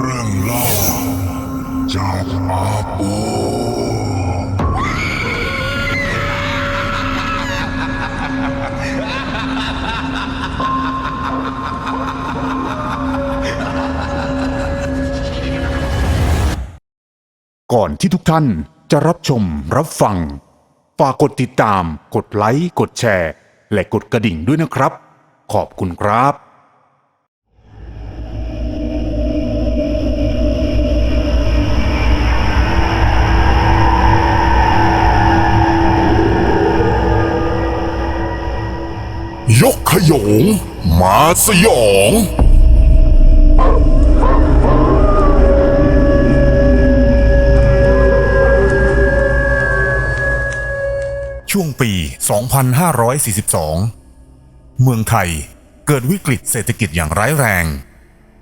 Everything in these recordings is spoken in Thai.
เรื่องเล่าจากอาปูก่อนที่ทุกท่านจะรับชมรับฟัง ฝากกดติดตาม กดไลค์ กดแชร์ และกดกระดิ่งด้วยนะครับ ขอบคุณครับ ยกขยง มาสยอง ช่วงปี 2542 เมืองไทยเกิดวิกฤตเศรษฐกิจอย่างร้ายแรง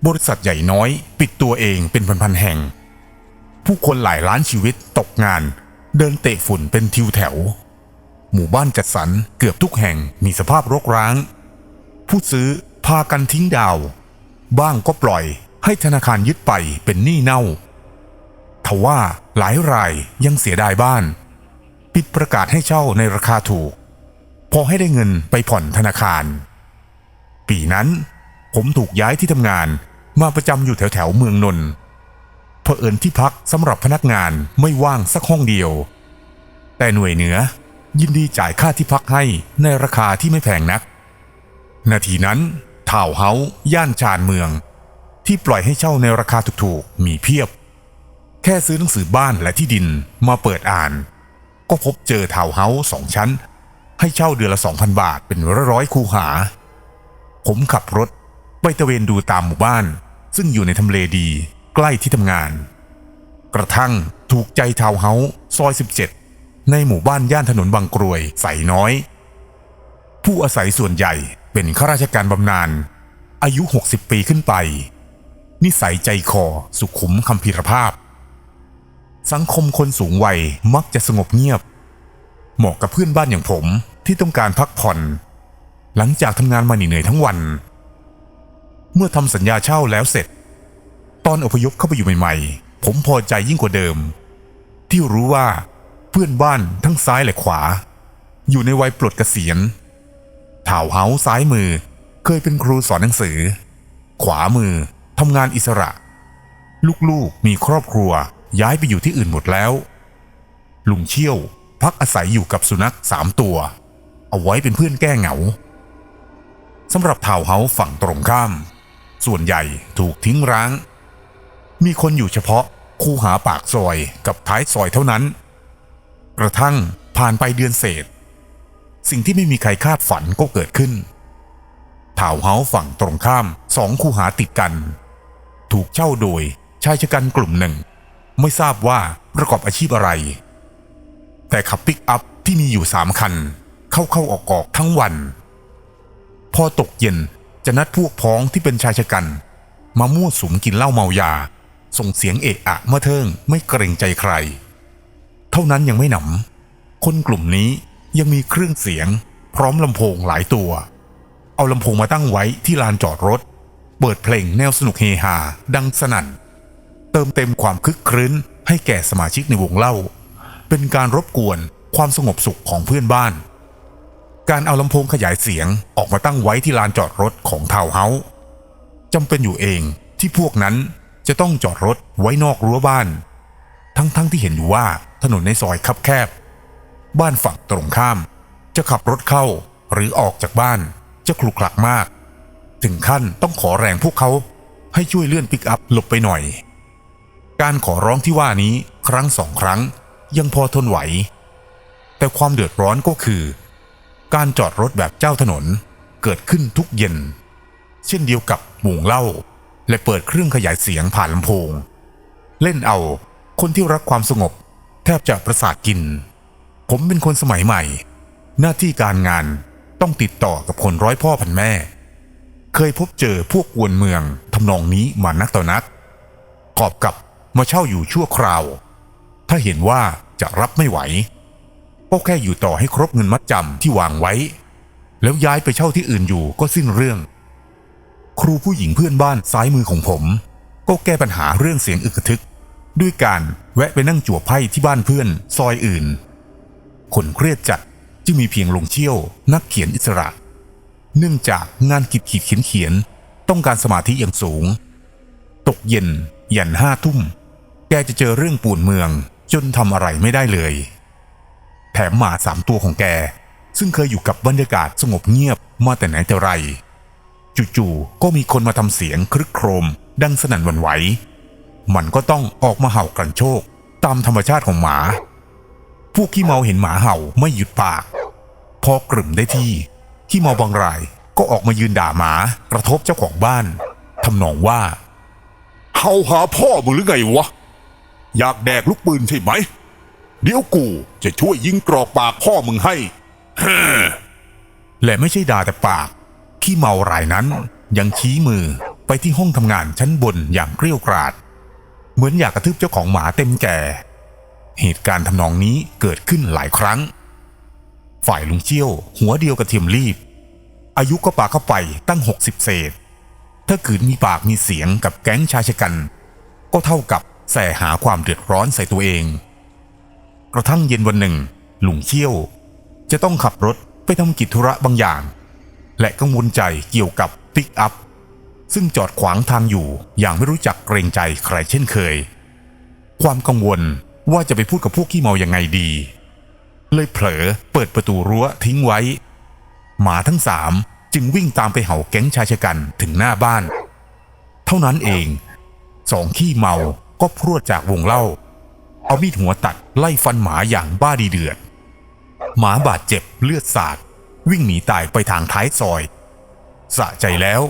บริษัทใหญ่น้อยปิดตัวเองเป็นพันๆแห่ง ผู้คนหลายล้านชีวิตตกงานเดินเตะฝุ่นเป็นทิวแถว หมู่บ้านจัดสรรเกือบทุกแห่งมีสภาพรกร้าง ผู้ซื้อพากันทิ้งดาว บ้างก็ปล่อยให้ธนาคารยึดไปเป็นหนี้เน่าทว่าหลายรายยังเสียดายบ้าน ปิดประกาศให้เช่าในราคาถูก พอให้ได้เงินไปผ่อนธนาคาร ปีนั้นผมถูกย้ายที่ทำงานมาประจำอยู่แถวแถวเมืองนนท์เผอิญที่พักสำหรับพนักงานไม่ว่างสักห้องเดียว แต่หน่วยเหนือ ยินดีจ่ายค่าที่พักให้ในราคาที่ไม่แพงนัก นาทีนั้นทาวเฮาส์ย่านชานเมือง ที่ปล่อยให้เช่าในราคาถูกๆ มีเพียบ แค่ซื้อหนังสือบ้านและที่ดินมาเปิดอ่าน ก็พบเจอทาวเฮาส์สองชั้น ให้เช่าเดือนละ 2,000 บาทเป็นร้อยๆคูหา ผมขับรถไปตะเวนดูตามหมู่บ้าน ซึ่งอยู่ในทำเลดีใกล้ที่ทำงาน กระทั่งถูกใจทาวเฮาส์ซอย 17 ในหมู่บ้านย่านถนนบางกรวยใส่น้อย ผู้อาศัยส่วนใหญ่เป็นข้าราชการบำนาญอายุ 60 ปีขึ้นไป นิสัยใจคอสุขุมคำพีรภาพ สังคมคนสูงวัยมักจะสงบเงียบ เหมาะกับเพื่อนบ้านอย่างผมที่ต้องการพักผ่อน หลังจากทำงานมาเหนื่อยทั้งวัน เมื่อทำสัญญาเช่าแล้วเสร็จ ตอนอพยพเข้าไปอยู่ใหม่ ๆ ผมพอใจยิ่งกว่าเดิม ที่รู้ว่า เพื่อนบ้านทั้งซ้ายและขวา อยู่ในวัยปลดเกษียณถ่าวเฮาซ้ายมือเคยเป็นครูสอนหนังสือ ขวามือทำงานอิสระ ลูกๆมีครอบครัวย้ายไปอยู่ที่อื่นหมดแล้ว ลุงเชี่ยวพักอาศัยอยู่กับสุนัขสามตัว เอาไว้เป็นเพื่อนแก้เหงาสำหรับทาวเฮาฝั่งตรงข้าม ส่วนใหญ่ถูกทิ้งร้าง มีคนอยู่เฉพาะ คูหาปากซอยกับท้ายซอยเท่านั้น กระทั่งผ่านไปเดือนเศษ สิ่งที่ไม่มีใครคาดฝันก็เกิดขึ้นทาวเฮาส์ฝั่งตรงข้ามสองคูหาติดกัน ถูกเช่าโดยชายชะกันกลุ่มหนึ่ง ไม่ทราบว่าประกอบอาชีพอะไร แต่ขับปิกอัพที่มีอยู่สามคัน เข้าเข้าออกออกทั้งวัน พอตกเย็นจะนัดพวกพ้องที่เป็นชายชะกัน มามั่วสุมกินเหล้าเมายา ส่งเสียงเอะอะเมื่อเทิงไม่เกรงใจใคร เท่านั้นยังไม่หนำคนกลุ่มนี้ยังมีเครื่องเสียง พร้อมลำโพงหลายตัว เอาลำโพงมาตั้งไว้ที่ลานจอดรถ เปิดเพลงแนวสนุกเฮฮาดังสนั่น เติมเต็มความคึกครื้นให้แก่สมาชิกในวงเล่า เป็นการรบกวนความสงบสุขของเพื่อนบ้าน การเอาลำโพงขยายเสียงออกมาตั้งไว้ที่ลานจอดรถของทาวเฮาส์จำเป็นอยู่เองที่พวกนั้นจะต้องจอดรถไว้นอกรั้วบ้าน ทั้งๆทที่เห็นอยู่ว่าถนนในซอยคับแคบ บ้านฝั่งตรงข้าม จะขับรถเข้าหรือออกจากบ้านจะคลุกคลักมาก ถึงขั้นต้องขอแรงพวกเขาให้ช่วยเลื่อนปิกอัพหลบไปหน่อย การขอร้องที่ว่านี้ครั้งสองครั้งยังพอทนไหว แต่ความเดือดร้อนก็คือ การจอดรถแบบเจ้าถนนเกิดขึ้นทุกเย็น เช่นเดียวกับหมู่เล้าและเปิดเครื่องขยายเสียงผ่านลำโพง เล่นเอา คนที่รักความสงบ แทบจะประสาทกิน ผมเป็นคนสมัยใหม่ หน้าที่การงานต้องติดต่อกับคนร้อยพ่อพันแม่ เคยพบเจอพวกกวนเมืองทำนองนี้มานักต่อนักกอบกับมาเช่าอยู่ชั่วคราว ถ้าเห็นว่าจะรับไม่ไหว ก็แค่อยู่ต่อให้ครบเงินมัดจำที่วางไว้ แล้วย้ายไปเช่าที่อื่นอยู่ก็สิ้นเรื่อง ครูผู้หญิงเพื่อนบ้านซ้ายมือของผม ก็แก้ปัญหาเรื่องเสียงอึกทึก ด้วยการแวะไปนั่งจั่วไพ่ที่บ้านเพื่อนซอยอื่น คนเครียดจัดจึงมีเพียงลงเชี่ยว นักเขียนอิสระ เนื่องจากงานขีดขีดเขียนเขียนต้องการสมาธิอย่างสูง ตกเย็นยันห้าทุ่ม แกจะเจอเรื่องป่วนเมือง จนทำอะไรไม่ได้เลย แถมหมาสามตัวของแก ซึ่งเคยอยู่กับบรรยากาศสงบเงียบมาแต่ไหนแต่ไรจู่ๆก็มีคนมาทำเสียงครึกโครม ดังสนั่นหวันไหว มันก็ต้องออกมาเห่ากันโชค ตามธรรมชาติของหมา พวกขี้เมาเห็นหมาเห่าไม่หยุดปาก พอกลุ่มได้ที่ขี้เมาบางรายก็ออกมายืนด่าหมากระทบเจ้าของบ้านทำนองว่าเฮาหาพ่อมึงหรือไงวะ อยากแดกลูกปืนใช่ไหม เดี๋ยวกูจะช่วยยิงกรอกปากพ่อมึงให้และไม่ใช่ด่าแต่ปากขี้เมารายนั้นยังชี้มือไปที่ห้องทำงานชั้นบนอย่างเกรี้ยวกราด เหมือนอยากกระทืบเจ้าของหมาเต็มแก่ เหตุการณ์ทำนองนี้เกิดขึ้นหลายครั้ง ฝ่ายลุงเจี้ยว หัวเดียวกับเทียมรีบ อายุก็ปาเข้าไปตั้ง 60 เศษ ถ้าขืนมีปากมีเสียงกับแก๊งชายชะกัน ก็เท่ากับแสหาความเดือดร้อนใส่ตัวเอง กระทั่งเย็นวันหนึ่งลุงเชี่ยว จะต้องขับรถไปทำกิจธุระบางอย่าง และกังวลใจเกี่ยวกับปิกอัพ ซึ่งจอดขวางทางอยู่อย่างไม่รู้จักเกรงใจใครเช่นเคย ความกังวลว่าจะไปพูดกับพวกขี้เมายังไงดี เลยเผลอเปิดประตูรั้วทิ้งไว้ หมาทั้งสามจึงวิ่งตามไปเห่าแก๊งชายชะกันถึงหน้าบ้าน เท่านั้นเองสองขี้เมาก็พรวดจากวงเล่า เอามีดหัวตัดไล่ฟันหมาอย่างบ้าดีเดือด หมาบาดเจ็บเลือดสาด วิ่งหนีตายไปทางท้ายซอย สะใจแล้ว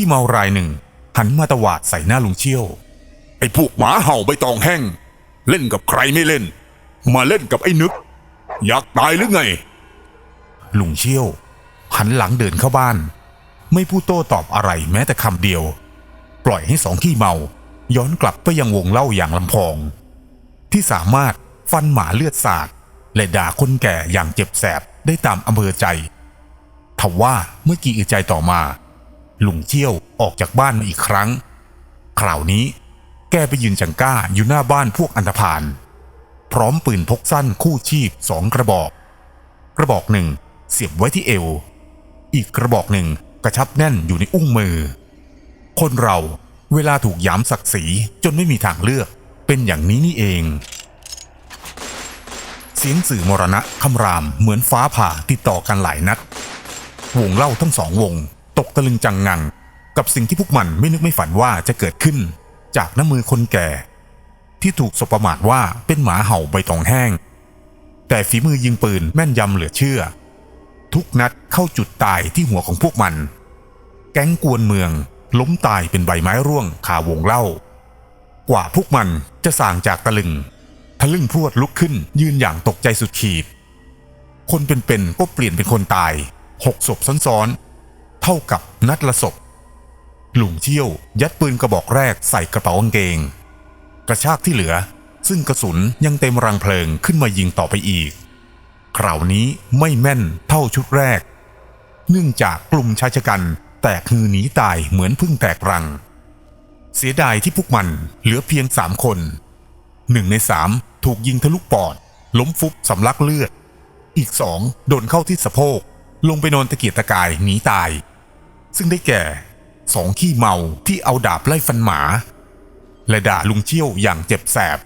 ขี้เมารายหนึ่ง หันมาตวาดใส่หน้าลุงเชี่ยว ไอ้พวกหมาเห่าใบตองแห้ง เล่นกับใครไม่เล่น มาเล่นกับไอ้นึก อยากตายหรือไง ลุงเชี่ยว หันหลังเดินเข้าบ้าน ไม่พูดโต้ตอบอะไรแม้แต่คำเดียว ปล่อยให้สองขี้เมา ย้อนกลับไปยังวงเล่าอย่างลำพอง ที่สามารถฟันหมาเลือดสาดและด่าคนแก่อย่างเจ็บแสบได้ตามอำเภอใจทว่าเมื่อกี่อึดใจต่อมา ลุงเชี่ยวออกจากบ้านมาอีกครั้ง คราวนี้ แกไปยืนจังก้าอยู่หน้าบ้านพวกอันธพาลพร้อมปืนพกสั้นคู่ชีพสองกระบอก กระบอกหนึ่งเสียบไว้ที่เอว อีกกระบอกหนึ่งกระชับแน่นอยู่ในอุ้งมือ คนเราเวลาถูกยามศักดิ์ศรีจนไม่มีทางเลือกเป็นอย่างนี้นี่เอง เสียงสื่อมรณะคำรามเหมือนฟ้าผ่าติดต่อกันหลายนัด วงเล่าทั้งสองวง ตกตะลึงจังงัง กับสิ่งที่พวกมันไม่นึกไม่ฝันว่าจะเกิดขึ้น จากน้ำมือคนแก่ ที่ถูกสบประมาทว่าเป็นหมาเห่าใบตองแห้ง แต่ฝีมือยิงปืนแม่นยำเหลือเชื่อ ทุกนัดเข้าจุดตายที่หัวของพวกมัน แก๊งกวนเมือง ล้มตายเป็นใบไม้ร่วงคาวงเล่า กว่าพวกมันจะส่างจากตะลึงทะลึ่งพรวดลุกขึ้นยืนอย่างตกใจสุดขีด คนเป็นๆก็เปลี่ยนเป็นคนตายหกศพซ้อนๆ เท่ากับนัดละศพหลุงเชี่ยวยัดปืนกระบอกแรกใส่กระเป๋ากางเกง กระชากที่เหลือ ซึ่งกระสุนยังเต็มรังเพลิงขึ้นมายิงต่อไปอีก คราวนี้ไม่แม่นเท่าชุดแรก เนื่องจากกลุ่มชายชะกันแตกฮือหนีตายเหมือนพึ่งแตกรัง เสียดายที่พวกมันเหลือเพียงสามคนหนึ่งในสามถูกยิงทะลุปอด ล้มฟุบสำลักเลือด อีกสองโดนเข้าที่สะโพก ลงไปนอนตะเกียกตะกายหนีตาย ซึ่งได้แก่สองขี้เมาที่เอาดาบไล่ฟันหมา และด่าลุงเชี่ยวอย่างเจ็บแสบ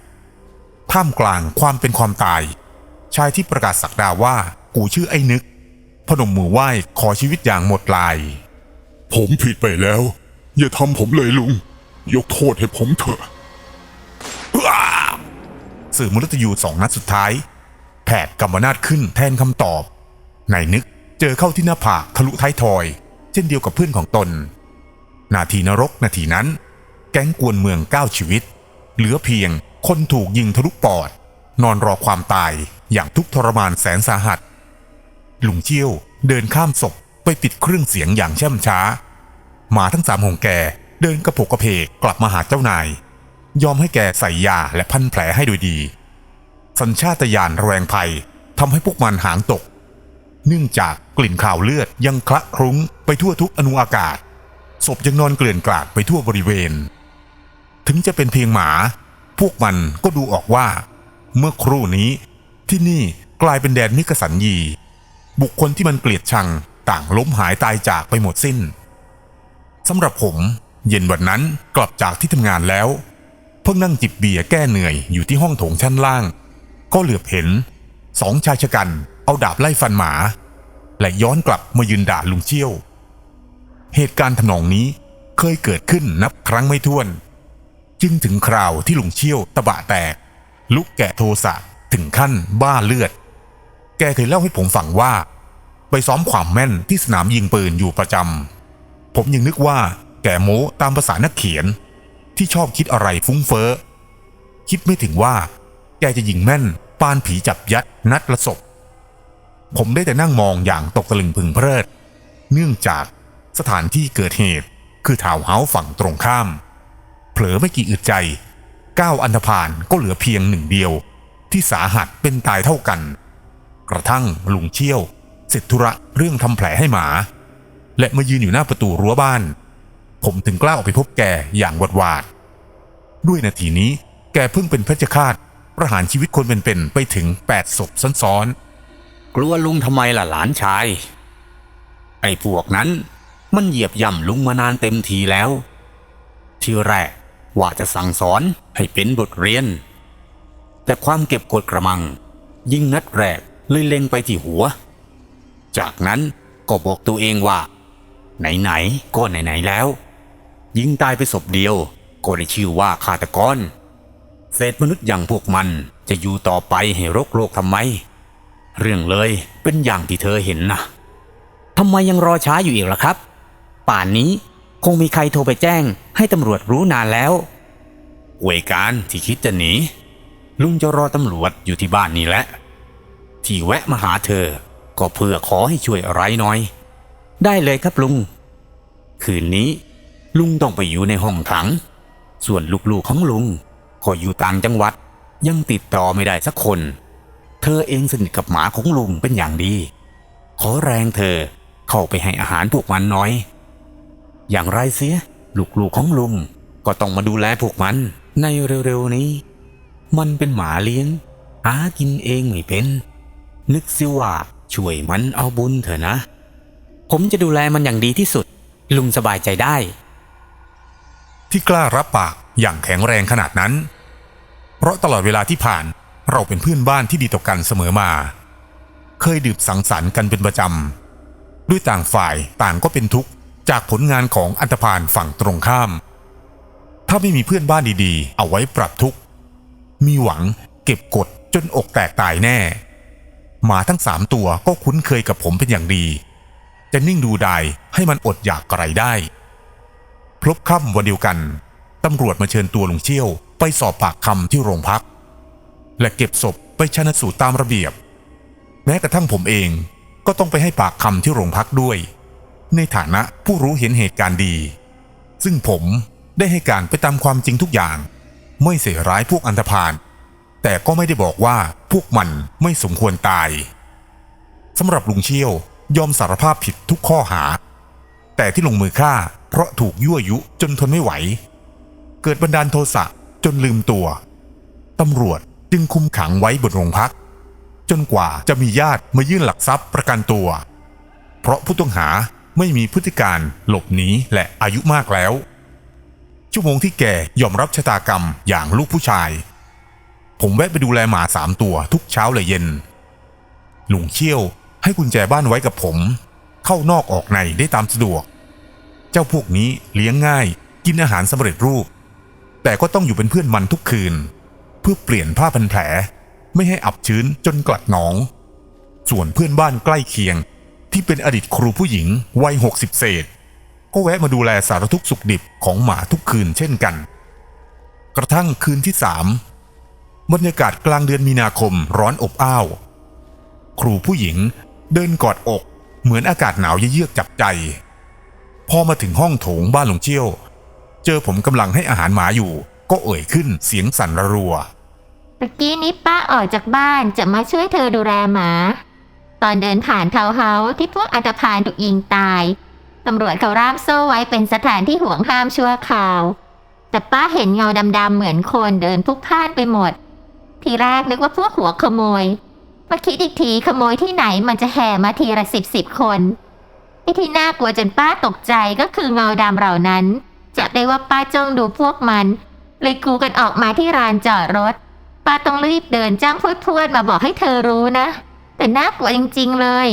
ท่ามกลางความเป็นความตาย ชายที่ประกาศสักดาว่ากูชื่อไอ้นึก พนมมือไหว้ขอชีวิตอย่างหมดลาย ผมผิดไปแล้ว อย่าทำผมเลยลุง ยกโทษให้ผมเถอะสื่อมฤตยูสองนัดสุดท้าย แผดกำมนาดขึ้นแทนคำตอบนายนึกเจอเข้าที่หน้าผากทะลุท้ายทอย เช่นเดียวกับเพื่อนของตน นาทีนรกนาทีนั้น แก๊งกวนเมืองเก้าชีวิต เหลือเพียงคนถูกยิงทะลุปอด นอนรอความตายอย่างทุกทรมานแสนสาหัส ลุงเจี้ยวเดินข้ามศพไปปิดเครื่องเสียงอย่างแช่มช้า มาทั้งสามของแกเดินกระโผกกระเพกกลับมาหาเจ้านาย ยอมให้แกใส่ยาและพันแผลให้โดยดี สัญชาตญาณระแวงภัยทำให้พวกมันหางตก เนื่องจากกลิ่นข่าวเลือดยังคละคลุ้งไปทั่วทุกอนุอากาศ ศพยังนอนเกลื่อนกลาดไปทั่วบริเวณ ถึงจะเป็นเพียงหมา พวกมันก็ดูออกว่า เมื่อครู่นี้ ที่นี่กลายเป็นแดนมิกสันยี บุคคลที่มันเกลียดชังต่างล้มหายตายจากไปหมดสิ้นสำหรับผม เย็นวันนั้นกลับจากที่ทำงานแล้ว เพิ่งนั่งจิบเบียร์แก้เหนื่อยอยู่ที่ห้องโถงชั้นล่าง ก็เหลือบเห็นสองชายชะกัน เอาดาบไล่ฟันหมา และย้อนกลับมายืนด่าลุงเชี่ยว เหตุการณ์ทำนองนี้เคยเกิดขึ้นนับครั้งไม่ถ้วน จึงถึงคราวที่ลุงเชี่ยวตะบะแตก ลุกแกะโทสะถึงขั้นบ้าเลือด แกเคยเล่าให้ผมฟังว่า ไปซ้อมความแม่นที่สนามยิงปืนอยู่ประจำผมยังนึกว่าแกโม้ตามภาษานักเขียน ที่ชอบคิดอะไรฟุ้งเฟ้อคิดไม่ถึงว่า แกจะยิงแม่นปานผีจับยัดนัดละศพ ผมได้แต่นั่งมองอย่างตกตะลึงพึงเพลิด เนื่องจากสถานที่เกิดเหตุคือทาวน์เฮาส์ฝั่งตรงข้าม เผลอไม่กี่อึดใจก้าวอันธพาลก็เหลือเพียงหนึ่งเดียว ที่สาหัสเป็นตายเท่ากัน กระทั่งลุงเชี่ยว เสร็จธุระเรื่องทำแผลให้หมา และมายืนอยู่หน้าประตูรั้วบ้าน ผมถึงกล้าออกไปพบแกอย่างหวาดหวาด ด้วยนาทีนี้แกเพิ่งเป็นเพชฌฆาตประหารชีวิตคนเป็นๆไปถึง 8 ศพซ้อนๆ กลัวลุงทำไมล่ะหลานชาย ไอ้พวกนั้น มันเหยียบย่ำลุงมานานเต็มทีแล้ว ที่แรกว่าจะสั่งสอนให้เป็นบทเรียน แต่ความเก็บกดกระมัง ยิ่งนัดแรกเลยเล็งไปที่หัว จากนั้นก็บอกตัวเองว่า ไหนๆก็ไหนๆแล้ว ยิงตายไปศพเดียวก็ได้ชื่อว่าฆาตกรเศษมนุษย์อย่างพวกมันจะอยู่ต่อไปให้รกโลกทำไม เรื่องเลยเป็นอย่างที่เธอเห็นนะทำไมยังรอช้าอยู่อีกล่ะครับ ป่านนี้คงมีใครโทรไปแจ้ง ให้ตำรวจรู้นานแล้วเวยการที่คิดจะหนีลุงจะรอตำรวจอยู่ที่บ้านนี่แหละ ที่แวะมาหาเธอ ก็เพื่อขอให้ช่วยอะไรหน่อย ได้เลยครับลุง คืนนี้ ลุงต้องไปอยู่ในห้องขัง ส่วนลูกๆของลุงก็อยู่ต่างจังหวัดยังติดต่อไม่ได้สักคน เธอเองสนิทกับหมาของลุงเป็นอย่างดี ขอแรงเธอเข้าไปให้อาหารพวกมันหน่อย อย่างไรเสียลูกๆของลุงก็ต้องมาดูแลพวกมัน ในเร็วๆนี้ มันเป็นหมาเลี้ยง หากินเองไม่เป็น นึกสิว่าช่วยมันเอาบุญเถอะนะ ผมจะดูแลมันอย่างดีที่สุด ลุงสบายใจได้ ที่กล้ารับปากอย่างแข็งแรงขนาดนั้น เพราะตลอดเวลาที่ผ่าน เราเป็นเพื่อนบ้านที่ดีต่อกันเสมอมา เคยดื่มสังสรรค์กันเป็นประจำ ด้วยต่างฝ่ายต่างก็เป็นทุกข์จากผลงานของอันธพาลฝั่งตรงข้าม ถ้าไม่มีเพื่อนบ้านดีๆ เอาไว้ปรับทุกข์ มีหวังเก็บกดจนอกแตกตายแน่ หมาทั้งสามตัวก็คุ้นเคยกับผมเป็นอย่างดี จะนิ่งดูดายให้มันอดอยากไกรได้พลบค่ำวันเดียวกัน ตำรวจมาเชิญตัวลุงเชี่ยว ไปสอบปากคำที่โรงพัก และเก็บศพไปชันสูตรตามระเบียบ แม้กระทั่งผมเองก็ต้องไปให้ปากคำที่โรงพักด้วย ในฐานะผู้รู้เห็นเหตุการณ์ดี ซึ่งผมได้ให้การไปตามความจริงทุกอย่าง ไม่เสียร้ายพวกอันธพาลแต่ก็ไม่ได้บอกว่าพวกมันไม่สมควรตายสำหรับลุงเชี่ยวยอมสารภาพผิดทุกข้อหา แต่ที่ลงมือฆ่าเพราะถูกยั่วยุจนทนไม่ไหว เกิดบันดาลโทสะจนลืมตัวตำรวจ จึงคุมขังไว้บนโรงพัก จนกว่าจะมีญาติมายื่นหลักทรัพย์ประกันตัว เพราะผู้ต้องหาไม่มีพฤติการหลบหนีและอายุมากแล้ว ชั่วโมงที่แกยอมรับชะตากรรมอย่างลูกผู้ชาย ผมแวะไปดูแลหมาสามตัวทุกเช้าและเย็นลุงเชี่ยวให้กุญแจบ้านไว้กับผม เข้านอกออกในได้ตามสะดวก เจ้าพวกนี้เลี้ยงง่ายกินอาหารสำเร็จรูป แต่ก็ต้องอยู่เป็นเพื่อนมันทุกคืน เพื่อเปลี่ยนผ้าพันแผล ไม่ให้อับชื้นจนกลัดหนอง ส่วนเพื่อนบ้านใกล้เคียง ที่เป็นอดีตครูผู้หญิงวัยหกสิบเศษ ก็แวะมาดูแลสารทุกสุขดิบของหมาทุกคืนเช่นกัน กระทั่งคืนที่สามบรรยากาศกลางเดือนมีนาคมร้อนอบอ้าว ครูผู้หญิงเดินกอดอก เหมือนอากาศหนาวเยือกจับใจ พอมาถึงห้องโถงบ้านหลวงเชี่ยว เจอผมกำลังให้อาหารหมาอยู่ ก็เอ่ยขึ้นเสียงสั่นระรัว ตะกี้นี้ป้าออกจากบ้านจะมาช่วยเธอดูแลหมา ตอนเดินผ่านทาวน์เฮาส์ที่พวกอันธพาลถูกยิงตาย ตำรวจเขาร่ามโซ่ไว้เป็นสถานที่ห่วงห้ามชั่วคราว แต่ป้าเห็นเงาดำๆเหมือนคนเดินพลุกพล่านไปหมด ทีแรกนึกว่าพวกหัวขโมย มาคิดอีกทีขโมยที่ไหนมันจะแห่มาทีละสิบสิบคนไอ้ที่น่ากลัวจนป้าตกใจก็คือเงาดำเหล่านั้นจับได้ว่าป้าจ้องดูพวกมัน เลยกูกันออกมาที่ลานจอดรถป้าต้องรีบเดินจ้ำพวดๆมาบอกให้เธอรู้นะ แต่น่ากลัวจริงๆเลย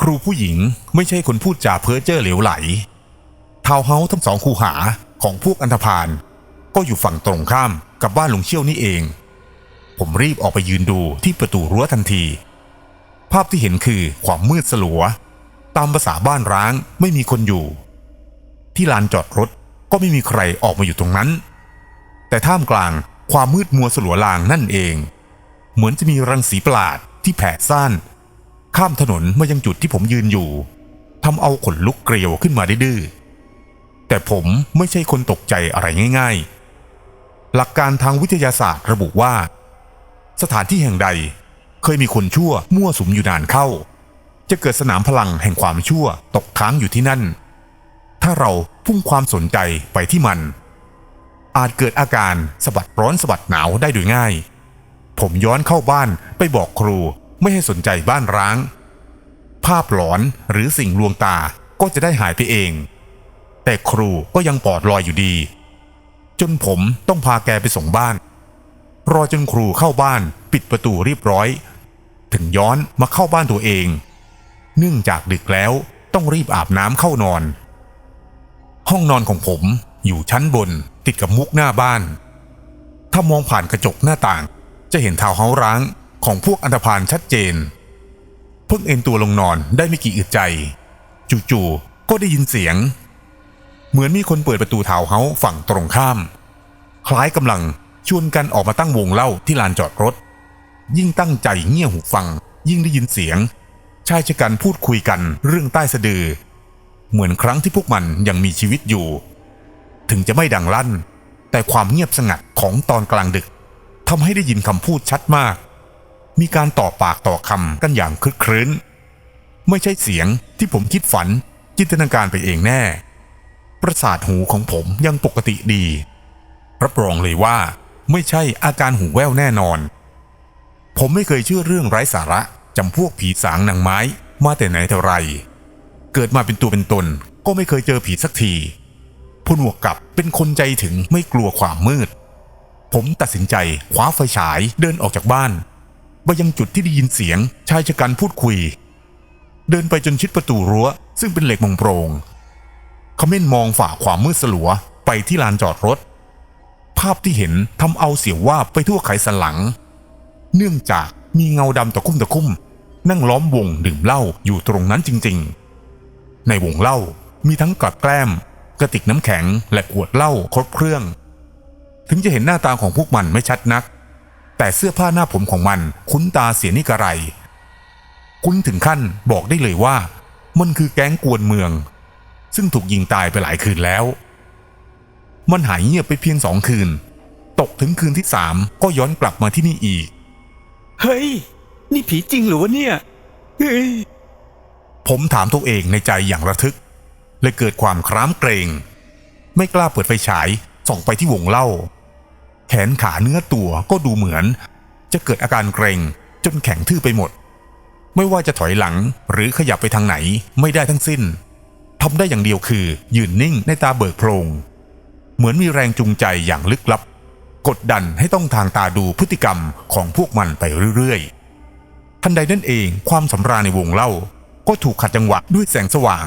ครูผู้หญิงไม่ใช่คนพูดจาเพ้อเจ้อเหลวไหลทาวเฮาทั้งสองคูหาของพวกอันธพาลก็อยู่ฝั่งตรงข้ามกับบ้านหลุงเชี่ยวนี่เอง ผมรีบออกไปยืนดูที่ประตูรั้วทันที ภาพที่เห็นคือความมืดสลัว ตามภาษาบ้านร้างไม่มีคนอยู่ ที่ลานจอดรถก็ไม่มีใครออกมาอยู่ตรงนั้น แต่ท่ามกลางความมืดมัวสลัวลางนั่นเอง เหมือนจะมีรังสีประหลาดที่แผ่ซ่านข้ามถนนมายังจุดที่ผมยืนอยู่ทำเอาขนลุกเกลียวขึ้นมาได้ดื้อแต่ผมไม่ใช่คนตกใจอะไรง่าย ๆ หลักการทางวิทยาศาสตร์ระบุว่า สถานที่แห่งใดเคยมีคนชั่วมั่วสุมอยู่นานเข้า จะเกิดสนามพลังแห่งความชั่วตกค้างอยู่ที่นั่น ถ้าเราพุ่งความสนใจไปที่มัน อาจเกิดอาการสะบัดร้อนสะบัดหนาวได้โดยง่าย ผมย้อนเข้าบ้านไปบอกครูไม่ให้สนใจบ้านร้าง ภาพหลอนหรือสิ่งลวงตาก็จะได้หายไปเอง แต่ครูก็ยังปลอดลอยอยู่ดี จนผมต้องพาแกไปส่งบ้าน รอจนครูเข้าบ้านปิดประตูเรียบร้อย ถึงย้อนมาเข้าบ้านตัวเอง เนื่องจากดึกแล้วต้องรีบอาบน้ำเข้านอน ห้องนอนของผมอยู่ชั้นบน ติดกับมุกหน้าบ้าน ถ้ามองผ่านกระจกหน้าต่าง จะเห็นทาวเฮาร้างของพวกอันธพาลชัดเจน เพิ่งเอนตัวลงนอนได้ไม่กี่อึดใจ จู่ๆก็ได้ยินเสียง เหมือนมีคนเปิดประตูทาวเฮาฝั่งตรงข้าม คล้ายกำลังชวนกันออกมาตั้งวงเล่าที่ลานจอดรถ ยิ่งตั้งใจเงี่ยหูฟัง ยิ่งได้ยินเสียง ชายชะกันพูดคุยกันเรื่องใต้สะดือ เหมือนครั้งที่พวกมันยังมีชีวิตอยู่ ถึงจะไม่ดังลั่น แต่ความเงียบสงัดของตอนกลางดึกทำให้ได้ยินคำพูดชัดมาก มีการต่อปากต่อคำกันอย่างคลึกครื้น ไม่ใช่เสียงที่ผมคิดฝันจินตนาการไปเองแน่ ประสาทหูของผมยังปกติดี รับรองเลยว่าไม่ใช่อาการหูแว่วแน่นอน ผมไม่เคยเชื่อเรื่องไร้สาระจำพวกผีสางนางไม้มาแต่ไหนแต่ไร เกิดมาเป็นตัวเป็นตนก็ไม่เคยเจอผีสักที พนวกกับเป็นคนใจถึงไม่กลัวความมืด ผมตัดสินใจคว้าไฟฉายเดินออกจากบ้านไปยังจุดที่ได้ยินเสียงชายชะกันพูดคุย เดินไปจนชิดประตูรั้ว ซึ่งเป็นเหล็กมงโปรงเขม้นมองฝ่าความมืดสลัวไปที่ลานจอดรถ ภาพที่เห็นทำเอาเสียวว่าไปทั่วไขสันหลัง เนื่องจากมีเงาดำตะคุ่มตะคุ่ม นั่งล้อมวงดื่มเหล้าอยู่ตรงนั้นจริง ๆ ในวงเหล้ามีทั้งกับแกล้ม ระติกน้ำแข็ง และขวดเหล้าครบเครื่อง ถึงจะเห็นหน้าตาของพวกมันไม่ชัดนัก แต่เสื้อผ้าหน้าผมของมันคุ้นตาเสียนี่กระไร คุ้นถึงขั้นบอกได้เลยว่า มันคือแก๊งกวนเมือง ซึ่งถูกยิงตายไปหลายคืนแล้ว มันหายเงียบไปเพียงสองคืน ตกถึงคืนที่สามก็ย้อนกลับมาที่นี่อีก เฮ้ย นี่ผีจริงหรือวะเนี่ย เฮ้ยผมถามตัวเองในใจอย่างระทึก เลยเกิดความคร้ามเกรง ไม่กล้าเปิดไฟฉายส่องไปที่วงเล่า แขนขาเนื้อตัวก็ดูเหมือน จะเกิดอาการเกรงจนแข็งทื่อไปหมด ไม่ว่าจะถอยหลังหรือขยับไปทางไหนไม่ได้ทั้งสิ้นทำได้อย่างเดียวคือ ยืนนิ่งในตาเบิกโพรง เหมือนมีแรงจูงใจอย่างลึกลับ กดดันให้ต้องทางตาดูพฤติกรรมของพวกมันไปเรื่อยๆทันใดนั่นเองความสำราญในวงเล่า ก็ถูกขัดจังหวะด้วยแสงสว่าง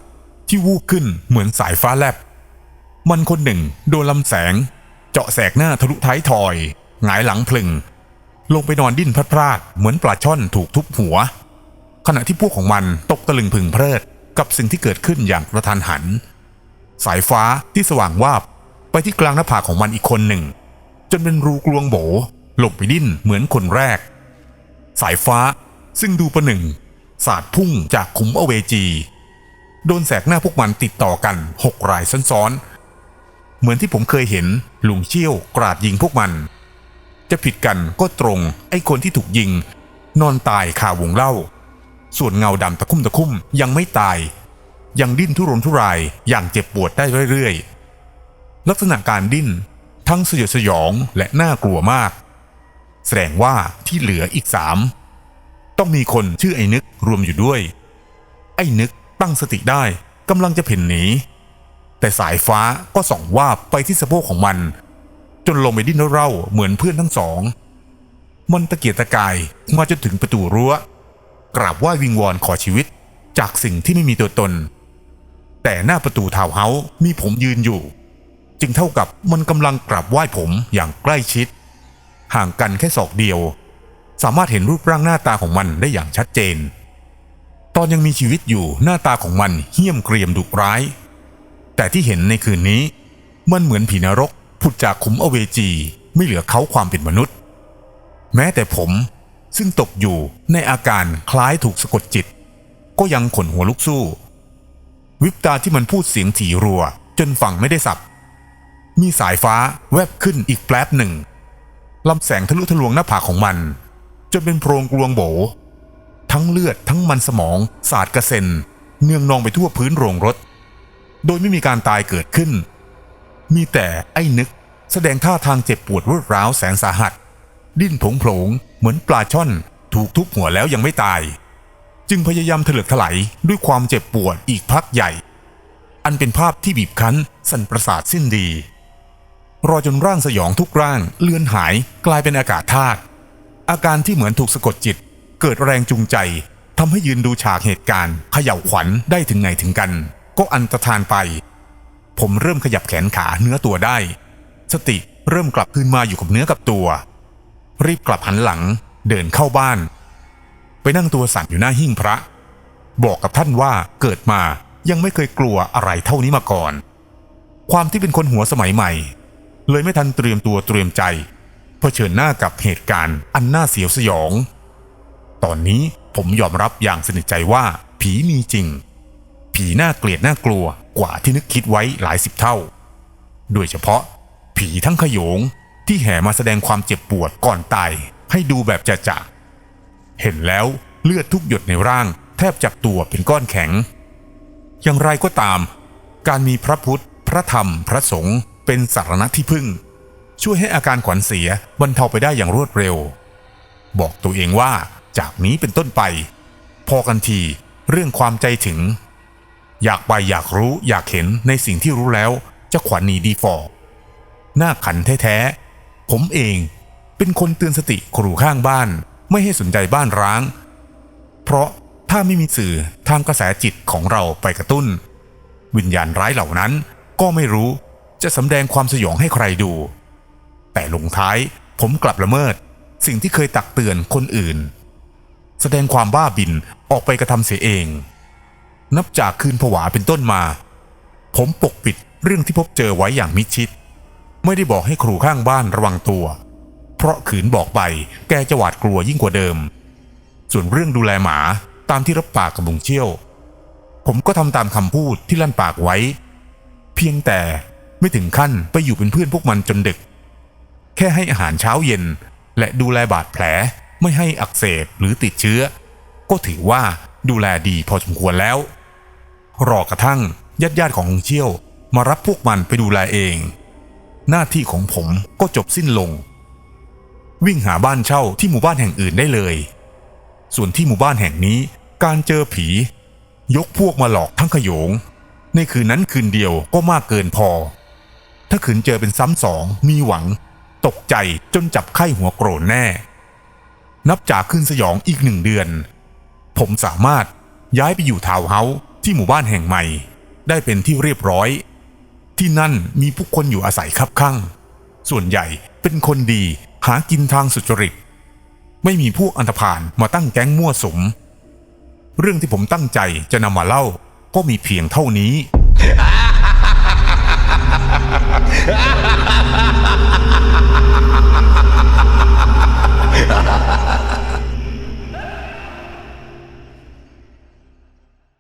ที่วูบขึ้นเหมือนสายฟ้าแลบ มันคนหนึ่งโดนลำแสง เจาะแสกหน้าทะลุท้ายทอย หงายหลังพลึง ลงไปนอนดิ้นพลาดพลาดเหมือนปลาช่อนถูกทุบหัว ขณะที่พวกของมันตกตะลึงพึงเพลิดกับสิ่งที่เกิดขึ้นอย่างกระทันหัน สายฟ้าที่สว่างวาบไปที่กลางหน้าผากของมันอีกคนหนึ่ง จนเป็นรูกลวงโบหลบไปดิ้นเหมือนคนแรก สายฟ้าซึ่งดูประหนึ่งสาดพุ่งจากขุมอเวจี โดนแสกหน้าพวกมันติดต่อกันหกรายซ้อนๆ เหมือนที่ผมเคยเห็นลุงเชี่ยวกราดยิงพวกมัน จะผิดกันก็ตรงไอ้คนที่ถูกยิง นอนตายคาวงเล่า ส่วนเงาดำตะคุ่มตะคุ่มยังไม่ตาย ยังดิ้นทุรนทุรายอย่างเจ็บปวดได้เรื่อยๆ ลักษณะการดิ้นทั้งสยดสยองและน่ากลัวมาก แสดงว่าที่เหลืออีกสามต้องมีคนชื่อไอ้นึกรวมอยู่ด้วย ไอ้นึก ตั้งสติได้กำลังจะเพ่นหนี แต่สายฟ้าก็ส่องวาบไปที่สะโพกของมัน จนลงไปดิ้นเร่าเหมือนเพื่อนทั้งสอง มันตะเกียกตะกายมาจนถึงประตูรั้ว กราบไหว้วิงวอนขอชีวิตจากสิ่งที่ไม่มีตัวตน แต่หน้าประตูทาวเฮาส์มีผมยืนอยู่ จึงเท่ากับมันกำลังกราบไหว้ผมอย่างใกล้ชิด ห่างกันแค่ศอกเดียว สามารถเห็นรูปร่างหน้าตาของมันได้อย่างชัดเจน ตอนยังมีชีวิตอยู่หน้าตาของมันเหี้ยมเกรียมดุร้าย แต่ที่เห็นในคืนนี้ มันเหมือนผีนรกผุดจากขุมอเวจีไม่เหลือเขาความเป็นมนุษย์ แม้แต่ผมซึ่งตกอยู่ในอาการคล้ายถูกสะกดจิต ก็ยังขนหัวลุกสู้ วิบตาที่มันพูดเสียงถี่รัว จนฟังไม่ได้สับ มีสายฟ้าแวบขึ้นอีกแป๊บหนึ่งลำแสงทะลุทะลวงหน้าผากของมัน จนเป็นโพรงกลวงโบ ทั้งเลือดทั้งมันสมอง สาดกระเซ็น เนืองนองไปทั่วพื้นโรงรถ โดยไม่มีการตายเกิดขึ้น มีแต่ไอ้นึกแสดงท่าทางเจ็บปวดรวดร้าวแสนสาหัส ดิ้นผงโผงเหมือนปลาช่อน ถูกทุบหัวแล้วยังไม่ตาย จึงพยายามเถลิกถลายด้วยความเจ็บปวดอีกพักใหญ่ อันเป็นภาพที่บีบคั้นสั่นประสาทสิ้นดี รอจนร่างสยองทุกร่างเลือนหายกลายเป็นอากาศธาตุอาการที่เหมือนถูกสะกดจิต เกิดแรงจูงใจทำให้ยืนดูฉากเหตุการณ์เขย่าขวัญได้ถึงไหนถึงกัน ก็อันตรธานไป ผมเริ่มขยับแขนขาเนื้อตัวได้ สติเริ่มกลับคืนมาอยู่กับเนื้อกับตัว รีบกลับหันหลังเดินเข้าบ้าน ไปนั่งตัวสั่นอยู่หน้าหิ้งพระ บอกกับท่านว่าเกิดมายังไม่เคยกลัวอะไรเท่านี้มาก่อน ความที่เป็นคนหัวสมัยใหม่ เลยไม่ทันเตรียมตัวเตรียมใจเผชิญหน้ากับเหตุการณ์อันน่าเสียวสยอง ตอนนี้ผมยอมรับอย่างสนิทใจว่า ผีมีจริง ผีน่าเกลียดน่ากลัวกว่าที่นึกคิดไว้หลายสิบเท่า โดยเฉพาะ ผีทั้งขยงที่แห่มาแสดงความเจ็บปวดก่อนตายให้ดูแบบจะจะเห็นแล้วเลือดทุกหยดในร่าง แทบจับตัวเป็นก้อนแข็ง อย่างไรก็ตาม การมีพระพุทธ พระธรรม พระสงฆ์เป็นสารณะที่พึ่ง ช่วยให้อาการขวัญเสียบรรเทาไปได้อย่างรวดเร็ว บอกตัวเองว่า จากนี้เป็นต้นไป พอกันทีเรื่องความใจถึง อยากไปอยากรู้อยากเห็นในสิ่งที่รู้แล้วจะขวัญหนีดีฟอหน้าขันแท้ๆ ผมเองเป็นคนเตือนสติครูข้างบ้านไม่ให้สนใจบ้านร้าง เพราะถ้าไม่มีสื่อทางกระแสจิตของเราไปกระตุ้น วิญญาณร้ายเหล่านั้นก็ไม่รู้จะสำแดงความสยองให้ใครดู แต่ลงท้ายผมกลับละเมิด สิ่งที่เคยตักเตือนคนอื่น แสดงความบ้าบินออกไปกระทำเสียเอง นับจากคืนผวาเป็นต้นมา ผมปกปิดเรื่องที่พบเจอไว้อย่างมิชิด ไม่ได้บอกให้ครูข้างบ้านระวังตัว เพราะขืนบอกไปแกจะหวาดกลัวยิ่งกว่าเดิม ส่วนเรื่องดูแลหมาตามที่รับปากกับลุงเชี่ยว ผมก็ทำตามคำพูดที่ลั่นปากไว้ เพียงแต่ไม่ถึงขั้นไปอยู่เป็นเพื่อนพวกมันจนดึก แค่ให้อาหารเช้าเย็นและดูแลบาดแผล ไม่ให้อักเสบหรือติดเชื้อ ก็ถือว่าดูแลดีพอสมควรแล้ว รอกระทั่งญาติญาติๆของลุงเชี่ยวมารับพวกมันไปดูแลเอง หน้าที่ของผมก็จบสิ้นลง วิ่งหาบ้านเช่าที่หมู่บ้านแห่งอื่นได้เลย ส่วนที่หมู่บ้านแห่งนี้การเจอผี ยกพวกมาหลอกทั้งขโยง ในคืนนั้นคืนเดียวก็มากเกินพอ ถ้าขืนเจอเป็นซ้ำสองมีหวัง ตกใจจนจับไข้หัวโกรนแน่ นับจากขึ้นสยองอีกหนึ่งเดือน ผมสามารถย้ายไปอยู่ทาวเฮาส์ที่หมู่บ้านแห่งใหม่ ได้เป็นที่เรียบร้อย ที่นั่นมีผู้คนอยู่อาศัยคับข้าง ส่วนใหญ่เป็นคนดีหากินทางสุจริต ไม่มีผู้อันธพาลมาตั้งแก๊งมั่วสม เรื่องที่ผมตั้งใจจะนำมาเล่าก็มีเพียงเท่านี้